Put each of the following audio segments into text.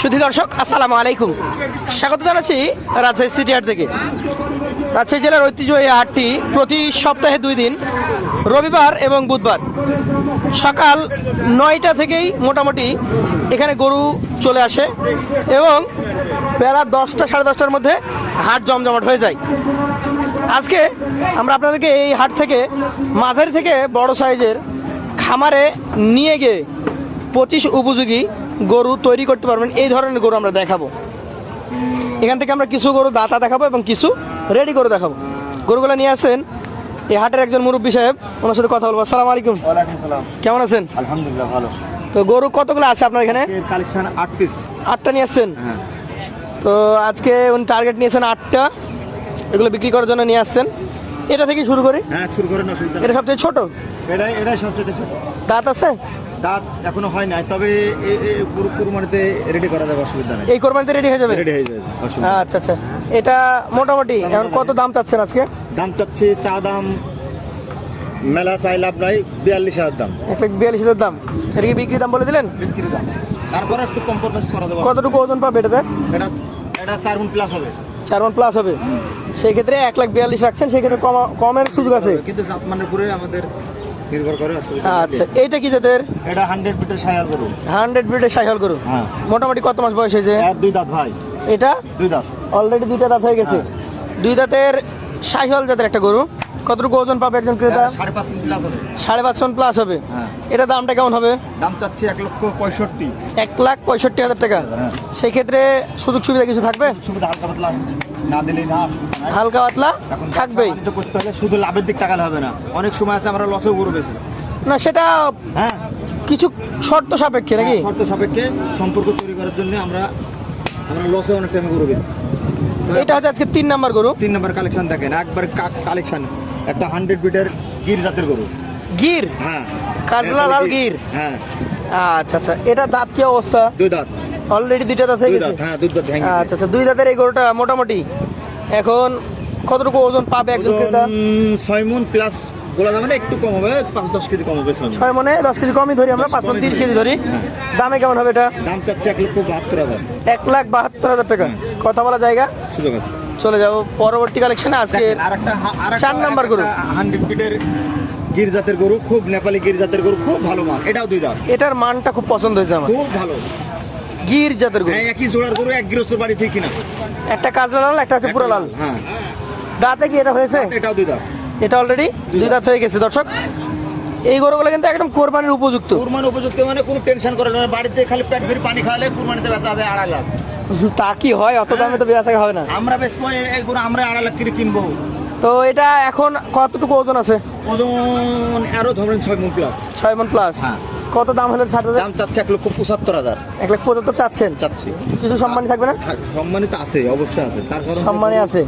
সুধী দর্শক, আসসালামু আলাইকুম। স্বাগত জানাচ্ছি রাজশাহী সিটি হাট থেকে। রাজশাহী জেলার ঐতিহ্যবাহী হাটটি প্রতি সপ্তাহে দুই দিন, রবিবার এবং বুধবার। সকাল নয়টা থেকেই মোটামুটি এখানে গরু চলে আসে এবং বেলা দশটা সাড়ে দশটার মধ্যে হাট জমজমাট হয়ে যায়। আজকে আমরা আপনাদেরকে এই হাট থেকে মাঝারি থেকে বড় সাইজের খামারে নিয়ে গিয়ে পঁচিশ উপযোগী গরু তৈরি করতে পারবেন এই ধরনের গরু আমরা দেখাবো। এখান থেকে আমরা কিছু গরু দাতা দেখাবো এবং কিছু রেডি করে দেখাবো। গরুগুলো নিয়ে আসেন এই হাটের একজন মুরব্বী সাহেব ওনার সাথে কথা বলব। আসসালামু আলাইকুম। কেমন আছেন? আলহামদুলিল্লাহ ভালো। তো গরু কতগুলো আছে আপনার এখানে? কালেকশন আট পিস আটটা নিয়ে আসছেন? হ্যাঁ। তো আজকে উনি টার্গেট নিয়েছেন আটটা। এগুলো বিক্রি করার জন্য নিয়ে আসছেন। এটা থেকে শুরু করি। হ্যাঁ শুরু করেন এটা সবচেয়ে ছোট? এটাই এটাই সবচেয়ে ছোট। দাঁত আছে? দাঁত এখনও হয় নাই তবে পুরো কুরবানিতে রেডি করা যাবে অসুবিধা নেই। এই কোরবানিতে রেডি হয়ে যাবে? রেডি হয়ে যাবে আচ্ছা আচ্ছা। এটা মোটামুটি এখন কত দাম চাচ্ছেন আজকে? দাম চাচ্ছি চা দাম মেলা চাই লাভ নাই বিয়াল্লিশ হাজার দাম। এক লাখ বিয়াল্লিশ হাজার দাম। এটা কি বিক্রি দাম বলে দিলেন? বিক্রি দাম। তারপরে একটু কম্প্রোমাইজ করা যাবে কতটুকু ওজন পাবে এটাতে? এটা এটা চার গুণ প্লাস হবে। চার মন প্লাস হবে। সেই ক্ষেত্রে এক লাখ বিয়াল্লিশ রাখছেন সেক্ষেত্রে কম কমের সুযোগ আছে। কিন্তু জাতমানের উপরে আমাদের নির্ভর করে আচ্ছা এইটা কি যাদের এটা হান্ড্রেড ফিটের সায়ার করুন হান্ড্রেড ব্রিডের সাইকেল গরু? হ্যাঁ। মোটামুটি কত মাস বয়স হয়েছে? দুই দাঁত ভাই। এটা? দুই দাঁত। অলরেডি দুইটা দাঁত হয়ে গেছে। দুই দাঁতের সাইহল জাতের একটা গরু। কতটুকু ওজন পাবে একজন ক্রেতা? সাড়ে পাঁচ টন প্লাস হবে। হ্যাঁ। এটা দামটা কেমন হবে? দাম চাচ্ছি এক লক্ষ পঁয়ষট্টি। এক লাখ পঁয়ষট্টি হাজার টাকা। হ্যাঁ। সেই ক্ষেত্রে সুযোগ সুবিধা কিছু থাকবে? সুবিধা হালকা না দিলেই না হালকা পাতলা থাকবেই। করতে হলে শুধু লাভের দিক তাকালে হবে না। অনেক সময় আছে আমরা লসেও গরু বেশি। না সেটা হ্যাঁ। কিছু শর্ত সাপেক্ষে নাকি? শর্ত সাপেক্ষে সম্পর্ক তৈরি করার জন্য আমরা আমরা লসে অনেক টাইম গরু বেশি। এটা হচ্ছে আজকে তিন নাম্বার গরু। তিন নম্বর কালেকশন দেখেন একবার কালেকশন একটা হান্ড্রেড বিটের গির জাতের গরু। গির? হ্যাঁ। কাজলা লাল গির? হ্যাঁ। আচ্ছা আচ্ছা এটা দাঁত কি অবস্থা? দুই দাঁত। অলরেডি দুইটা দাঁত হয়ে গেছে? হ্যাঁ গেছে। আচ্ছা আচ্ছা দুই দাঁতের এই গরুটা মোটামুটি এখন কতটুকু ওজন পাবে একজন ক্রেতা? ছয় মন প্লাস বলা যাবে না একটু কম হবে পাঁচ দশ কেজি কম হবে ছয় মনে। দশ কেজি কমই ধরি আমরা পাঁচ তিরিশ কেজি ধরি। হ্যাঁ। দামে কেমন হবে এটা? দাম চাচ্ছে এক লক্ষ বাহাত্তর হাজার। এক লাখ বাহাত্তর হাজার টাকা। কথা বলা জায়গা? সুযোগ আছে। চলে যাব পরবর্তী কালেকশনে আজকে আর একটা চার নাম্বার গরু। হান্ড্রেড ফিটের গির জাতের গরু খুব নেপালি গির জাতের গরু খুব ভালো মান এটাও দুই দাঁত। এটার মানটা খুব পছন্দ হয়েছে আমার। খুব ভালো। গির জাতের গরু। হ্যাঁ একই জোড়ার গরু এক গৃহস্থর বাড়ি ঠিক কিনা? একটা কাজলা লাল একটা হচ্ছে পুরো লাল। হ্যাঁ। দাঁতে কি এটা হয়েছে? এটাও দুই দাঁত। এটা অলরেডি দুই দাঁত হয়ে গেছে। দর্শক এই গরুগুলো কিন্তু একদম কোরবানির উপযুক্ত। কুরবানি উপযুক্ত মানে কোনো টেনশন করে না। বাড়িতে খালি পেট ভরে পানি খাওয়ালে কুরবানিতে বেচা হবে আড়াই লাখ। তা কি হয়? অত দামে তো বেচা হবে না। আমরা বেশ এই গরু আমরা আড়াই লাখ করে কিনবো। তো এটা এখন কতটুকু ওজন আছে? ওজন আরও ধরেন ছয় মন প্লাস ছয় মন প্লাস হ্যাঁ। কত দাম হলে ছাড় দাম চাচ্ছে এক লক্ষ পঁচাত্তর হাজার। এক লাখ পঁচাত্তর চাচ্ছেন? চাচ্ছি। কিছু সম্মানী থাকবে না? হ্যাঁ, সম্মানিত আছে অবশ্যই আছে। তার কারণ সম্মানী আছে।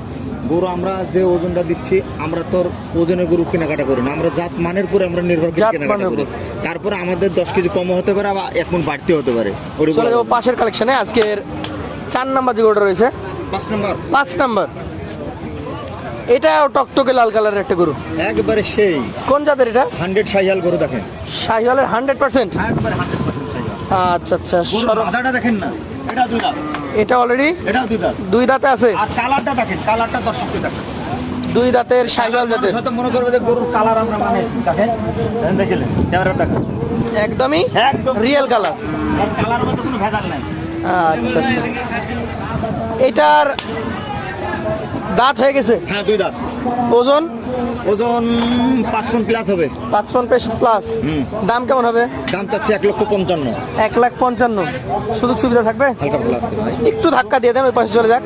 গরু আমরা যে ওজনটা দিচ্ছি আমরা তোর ওজনে গরু কেনাকাটা করি না। আমরা জাত মানের উপরে আমরা নির্ভর করে জাত কেনাকাটা করি। তারপরে আমাদের দশ কেজি কম হতে পারে বা এক মন বাড়তে হতে পারে। চলে যাব পাশের কালেকশনে আজকের চার নাম্বার যে গরুটা রয়েছে। পাঁচ নম্বর। পাঁচ নাম্বার। এটাও টকটকে লাল কালারের একটা গরু। একবারে সেই। কোন জাতের এটা? হান্ড্রেড সাইয়াল গরু দেখেন। শাহিওয়ালের হান্ড্রেড পার্সেন্ট? একবারে হান্ড্রেড আচ্ছা আচ্ছা মাথাটা দেখেন না এটা দুই দাঁত। এটা অলরেডি এটাও দুই দাঁত। দুই দাঁতে আছে? আর কালারটা দেখেন কালারটা দর্শককে দেখেন। দুই দাঁতের শাহিওয়াল জাতের? হয়তো মনে করবে যে গরুর কালার আমরা মানে দেখেন দেখিলেন ক্যামেরা দেখেন। একদমই? একদম। রিয়েল কালার আর কালারের মধ্যে কোনো ভেজাল নাই। আচ্ছা আচ্ছা। এটার দাঁত হয়ে গেছে? হ্যাঁ দুই দাঁত। ওজন? ওজন পাঁচ পন প্লাস হবে। পাঁচ পন প্লাস দাম কেমন হবে? দাম চাচ্ছে এক লক্ষ পঞ্চান্ন। এক লাখ পঞ্চান্ন। সুযোগ সুবিধা থাকবে? হালকা প্লাস একটু ধাক্কা দিয়ে দেন ওই পাশে চলে যাক।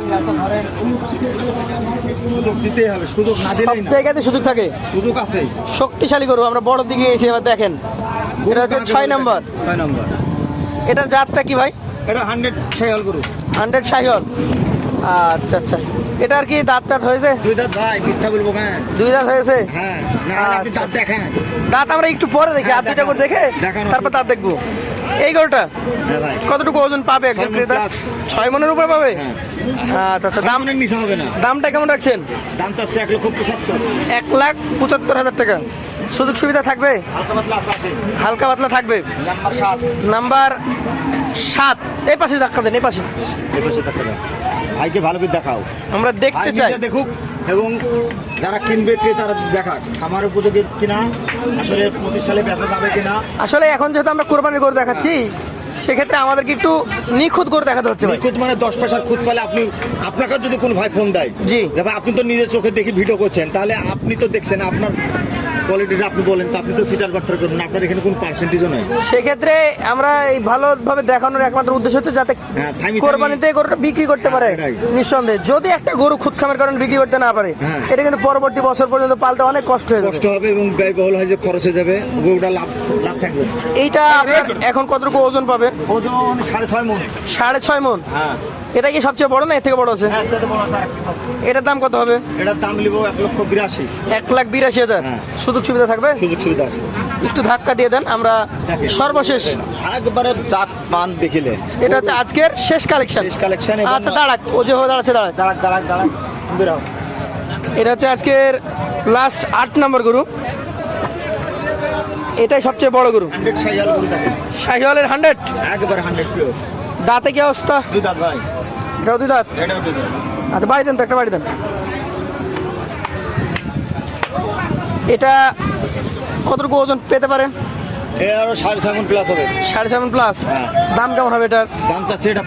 জায়গাতে সুযোগ থাকে। সুযোগ আছে শক্তিশালী গরু আমরা বড় দিকে এসে এবার দেখেন। এটা হচ্ছে ছয় নাম্বার। ছয় নম্বর। এটার জাতটা কি ভাই? এটা হান্ড্রেড সাইকেল গরু। হান্ড্রেড শাহিওয়াল। আচ্ছা আচ্ছা। এটা আর কি দাঁত টাত হয়েছে? দুই দাঁত ভাই মিথ্যা বলব কেন? দুই দাঁত হয়েছে? হ্যাঁ না আপনি আচ্ছা। দাঁত দেখেন। দাঁত আমরা একটু পরে দেখি হ্যাঁ, আর দুইটা করে দেখে তারপর দাঁত দেখব। এই গরুটা হ্যাঁ ভাই। কতটুকু ওজন পাবে একজন ক্রেতা ছয় মনের উপরে পাবে? হ্যাঁ। আচ্ছা আচ্ছা দাম নিচে হবে না। দামটা কেমন রাখছেন? দাম চাচ্ছে এক লক্ষ পঁচাত্তর। এক লাখ পঁচাত্তর হাজার টাকা। সুযোগ সুবিধা থাকবে? হালকা পাতলা থাকবে? নাম্বার সাত। নাম্বার সাত। এই পাশে ধাক্কা দেন এই পাশে। এই পাশে টাকা দাও ভাইকে ভালো করে দেখাও। আমরা দেখতে চাই। দেখুক এবং যারা কিনবে ক্রেতারা দেখাক। আমার উপযোগী কিনা আসলে পঁচিশ সালে বেচা যাবে কিনা। আসলে এখন যেহেতু আমরা কোরবানি করে দেখাচ্ছি সেক্ষেত্রে আমাদেরকে একটু নিখুঁত করে দেখাতে হচ্ছে নিখুঁত মানে দশ পয়সার খুঁত পেলে আপনি আপনাকে যদি কোনো ভাই ফোন দেয় জি। আপনি তো নিজের চোখে দেখে ভিডিও করছেন তাহলে আপনি তো দেখছেন আপনার কোয়ালিটিটা আপনি বলেন তো আপনি তো সিটার বাট্টার করবেন আপনার এখানে কোনো পার্সেন্টেজও নাই। সেক্ষেত্রে আমরা এই ভালোভাবে দেখানোর একমাত্র উদ্দেশ্য হচ্ছে যাতে হ্যাঁ, কোরবানিতে গরুটা বিক্রি করতে পারে হ্যাঁ। নিঃসন্দেহে। যদি একটা গরু খুদ খামের কারণে বিক্রি করতে না পারে হ্যাঁ। এটা কিন্তু পরবর্তী বছর পর্যন্ত পালতে অনেক কষ্ট হয়ে কষ্ট হবে এবং ব্যয়বহুল হয়ে যে খরচ হয়ে যাবে গরুটা লাভ লাভ থাকবে। এইটা এখন কতটুকু ওজন পাবে? ওজন সাড়ে ছয় মন। সাড়ে ছয় মন? হ্যাঁ। এটা কি সবচেয়ে বড় না এর থেকে বড় আছে? হ্যাঁ। এটার দাম কত হবে? এটার দাম নিব এক লক্ষ বিরাশি। এক লাখ বিরাশি হাজার? হ্যাঁ। সুযোগ সুবিধা থাকবে? সুযোগ সুবিধা আছে। একটু ধাক্কা দিয়ে দেন আমরা সর্বশেষ। একবারে জাত মান দেখিলে। এটা হচ্ছে আজকের শেষ কালেকশন শেষ এবং- আচ্ছা দাঁড়াক ও যে হয়ে দাঁড়াচ্ছে দাঁড়াক। দাঁড়াক দাঁড়াক দাঁড়াক। বেরাও এটা হচ্ছে আজকের লাস্ট আট নম্বর গরু। এটাই সবচেয়ে বড় গরু। শাহিওয়ালের হান্ড্রেড একবার হান্ড্রেড দাঁতে কি অবস্থা? দুই দাঁত ভাই। এটাও দুই দাঁত আচ্ছা বাড়ি দেন তো একটা বাড়ি দেন। এটা কতটুকু ওজন পেতে পারে? এ আরও সাড়ে প্লাস হবে। সাড়ে প্লাস হ্যাঁ। দাম কেমন হবে এটার? দাম চাচ্ছে এটা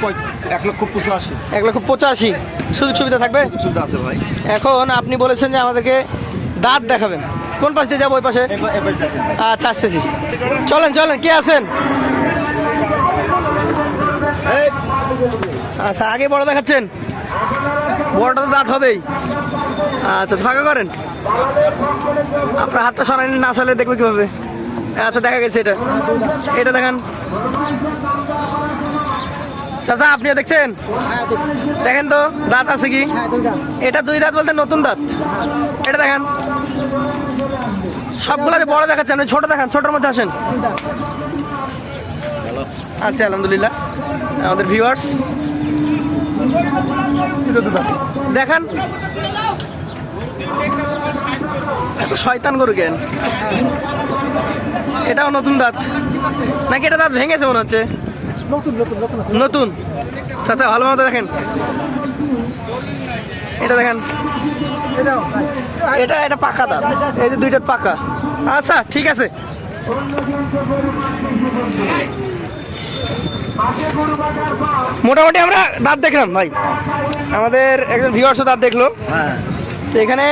এক লক্ষ পঁচাশি। এক লক্ষ পঁচাশি। সুযোগ সুবিধা থাকবে? সুবিধা আছে ভাই। এখন আপনি বলেছেন যে আমাদেরকে দাঁত দেখাবেন। কোন পাশ দিয়ে যাব ওই পাশে? আচ্ছা আসতেছি। চলেন চলেন কে আছেন? এই আচ্ছা আগে বড় দেখাচ্ছেন? বড়টা তো দাঁত হবেই। আচ্ছা ফাঁকা করেন। আপনার হাতটা সরাইনি না আসলে দেখবে কীভাবে। আচ্ছা দেখা গেছে এটা। এটা দেখান। চাচা আপনিও দেখছেন? দেখেন তো দাঁত আছে কি? এটা দুই দাঁত বলতে নতুন দাঁত। এটা দেখান। সবগুলো যে বড় দেখাচ্ছেন আপনি ছোট দেখান ছোটোর মধ্যে আসেন। আচ্ছা আলহামদুলিল্লাহ। আমাদের ভিউয়ার্স দেখান। এত শয়তান গরু কেন? এটাও নতুন দাঁত। নাকি এটা দাঁত ভেঙেছে মনে হচ্ছে? নতুন চাচা ভালো মতো দেখেন। এটা দেখেন। এটা এটা পাকা দাঁত। এই যে দুইটা পাকা। আচ্ছা ঠিক আছে। মোটামুটি আমরা দাঁত দেখলাম ভাই। আমাদের একজন ভিউয়ার্সও দাঁত দেখল। হ্যাঁ। তো এখানে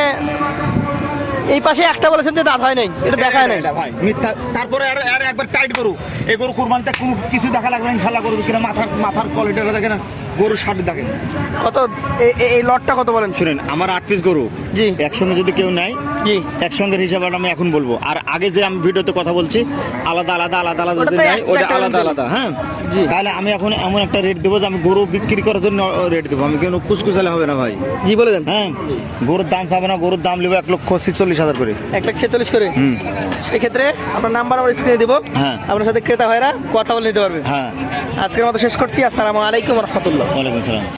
এই পাশে একটা বলেছেন যে দাঁত হয় নাই এটা দেখায় নাই। ভাই মিথ্যা তারপরে আর আর একবার টাইট করু। এই গরু কুরবানিতে কোনো কিছু দেখা লাগবে না খেলা করব কিনা মাথার মাথার কোয়ালিটিটা দেখেন গরু ষাট দেখেন কত? এই লটটা কত বলেন? শুনেন আমার আট পিস গরু। জি। একসঙ্গে যদি কেউ নেয় জি। একসঙ্গে হিসাবে আমি এখন বলব। আর আগে যে আমি ভিডিওতে কথা বলছি আলাদা আলাদা আলাদা আলাদা যদি নেয় ওটা আলাদা আলাদা হ্যাঁ? জি। তাহলে আমি এখন এমন একটা রেট দেবো যে আমি গরু বিক্রি করার জন্য রেট দেবো। আমি কেন কুচকুচালে হবে না ভাই? জি বলে দেন। হ্যাঁ? গরুর দাম চাবে না গরুর দাম নেব এক লক্ষ ছিচল্লিশ হাজার করে। এক লাখ ছেচল্লিশ করে? হুম। সেই ক্ষেত্রে আপনার নাম্বার আমার স্ক্রিনে দেবো। হ্যাঁ। আপনার সাথে ক্রেতা ভাইরা কথা বলে নিতে পারবে। হ্যাঁ। আজকের মতো শেষ করছি। আসসালামু আলাইকুম রহমতুল্লাহ ওয়ালাইকুম সালাম